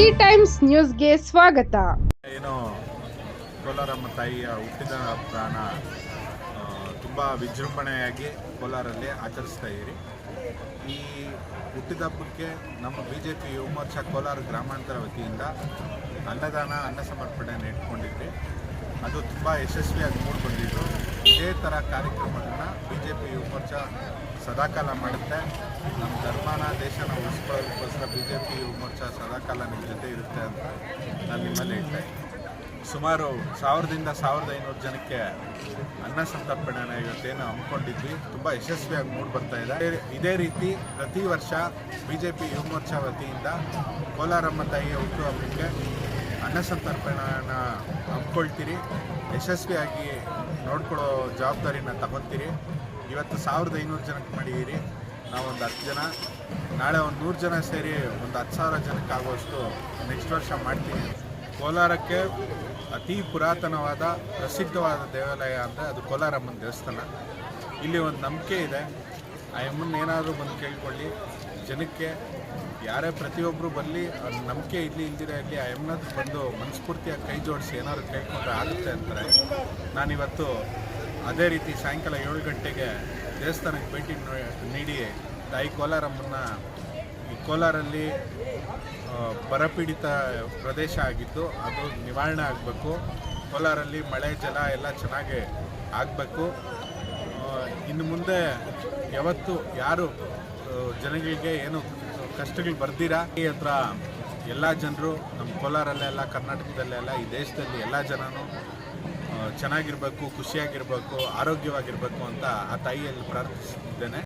C times ನ್ಯೂಸ್ಗೆ ಸ್ವಾಗತ. ಏನು ಕೋಲಾರಮ್ಮ ತಾಯಿಯ ಹುಟ್ಟಿದ ಪ್ರಾಣ ತುಂಬ ವಿಜೃಂಭಣೆಯಾಗಿ ಕೋಲಾರಲ್ಲಿ ಆಚರಿಸ್ತಾ ಇದ್ದೀರಿ ಈ ಹುಟ್ಟಿದ ಹಬ್ಬಕ್ಕೆ ನಮ್ಮ B J P Yuva Morcha Kolar ಗ್ರಾಮಾಂತರ ವತಿಯಿಂದ ಅನ್ನದಾನ, ಅನ್ನ ಸಮರ್ಪಣೆಯನ್ನು ಇಟ್ಕೊಂಡಿದ್ವಿ. ಅದು ತುಂಬ ಯಶಸ್ವಿಯಾಗಿ ಮೂಡಿ ಇದೇ ಥರ ಕಾರ್ಯಕ್ರಮಗಳನ್ನ B J P Yuva Morcha ಸದಾಕಾಲ ಮಾಡುತ್ತೆ. ನಮ್ಮ ಧರ್ಮನ, ದೇಶನ ಉಳಿಸ್ಕೊಳ್ಳೋದಕ್ಕೋಸ್ಕರ B J P Yuva Morcha ಸದಾಕಾಲ ನಿಮ್ಮ ಜೊತೆ ಇರುತ್ತೆ ಅಂತ ನಾನು ನಿಮ್ಮಲ್ಲಿ ಹೇಳ್ತಾ ಸುಮಾರು ಸಾವಿರದಿಂದ ಸಾವಿರದ ಐನೂರು ಜನಕ್ಕೆ ಅನ್ನ ಸಂತರ್ಪಣೆನ ಇವತ್ತೇನು ಹಮ್ಮಿಕೊಂಡಿದ್ವಿ. ತುಂಬ ಯಶಸ್ವಿಯಾಗಿ ಮೂಡಿ ಬರ್ತಾ ಇದೆ. ಇದೇ- ಇದೇ ರೀತಿ ಪ್ರತಿ ವರ್ಷ B J P Yuva Morcha ವತಿಯಿಂದ ಕೋಲಾರಮ್ಮ ತಾಯಿಯ ಹುಟ್ಟುಹಬ್ಬಕ್ಕೆ ಅನ್ನ ಸಂತರ್ಪಣೆನ ಹಮ್ಮಿಕೊಳ್ತೀರಿ. ಯಶಸ್ವಿಯಾಗಿ ನೋಡ್ಕೊಳ್ಳೋ ಜವಾಬ್ದಾರಿನ ತಗೊತೀರಿ. ಇವತ್ತು ಸಾವಿರದ ಐನೂರು ಜನಕ್ಕೆ ಮಾಡಿದ್ದೀರಿ. ನಾವೊಂದು ಹತ್ತು ಜನ, ನಾಳೆ ಒಂದು ನೂರು ಜನ ಸೇರಿ ಒಂದು ಹತ್ತು ಸಾವಿರ ಜನಕ್ಕೆ ಆಗುವಷ್ಟು ನೆಕ್ಸ್ಟ್ ವರ್ಷ ಮಾಡ್ತೀವಿ. ಕೋಲಾರಕ್ಕೆ ಅತಿ ಪುರಾತನವಾದ, ಪ್ರಸಿದ್ಧವಾದ ದೇವಾಲಯ ಅಂದರೆ ಅದು ಕೋಲಾರಮ್ಮನ ದೇವಸ್ಥಾನ. ಇಲ್ಲಿ ಒಂದು ನಂಬಿಕೆ ಇದೆ. ಆ ಅಮ್ಮನ ಏನಾದರೂ ಬಂದು ಕೇಳ್ಕೊಳ್ಳಿ. ಜನಕ್ಕೆ ಯಾರೇ ಪ್ರತಿಯೊಬ್ಬರು ಬರಲಿ ಅವ್ರ ನಂಬಿಕೆ ಇಲ್ಲಿ ಇಲ್ದಿರ ಇಲ್ಲಿ ಆ ಅಮ್ಮನ ಬಂದು ಮನಸ್ಫೂರ್ತಿಯಾಗಿ ಕೈ ಜೋಡಿಸಿ ಏನಾದ್ರು ಕೇಳ್ಕೊಂಡ್ರೆ ಆಗುತ್ತೆ ಅಂತಾರೆ. ನಾನಿವತ್ತು ಅದೇ ರೀತಿ ಸಾಯಂಕಾಲ ಏಳು ಗಂಟೆಗೆ ದೇವಸ್ಥಾನಕ್ಕೆ ಭೇಟಿ ನೀಡಿ ತಾಯಿ ಕೋಲಾರಮ್ಮನ ಈ ಕೋಲಾರಲ್ಲಿ ಬರಪೀಡಿತ ಪ್ರದೇಶ ಆಗಿದ್ದು ಅದು ನಿವಾರಣೆ ಆಗಬೇಕು. ಕೋಲಾರಲ್ಲಿ ಮಳೆ, ಜಲ ಎಲ್ಲ ಚೆನ್ನಾಗಿ ಆಗಬೇಕು. ಇನ್ನು ಮುಂದೆ ಯಾವತ್ತು ಯಾರು ಜನಗಳಿಗೆ ಏನು ಕಷ್ಟಗಳು ಬರ್ದಿರಾ? ಈ ಹತ್ರ ಎಲ್ಲ ಜನರು ನಮ್ಮ ಕೋಲಾರಲ್ಲೆಲ್ಲ, ಕರ್ನಾಟಕದಲ್ಲೆಲ್ಲ, ಈ ದೇಶದಲ್ಲಿ ಎಲ್ಲ ಜನನೂ ಚೆನ್ನಾಗಿರ್ಬೇಕು ಖುಷಿಯಾಗಿರ್ಬೇಕು ಆರೋಗ್ಯವಾಗಿರ್ಬೇಕು ಅಂತ ಆ ತಾಯಿಯಲ್ಲಿ ಪ್ರಾರ್ಥಿಸಿದ್ದೇನೆ.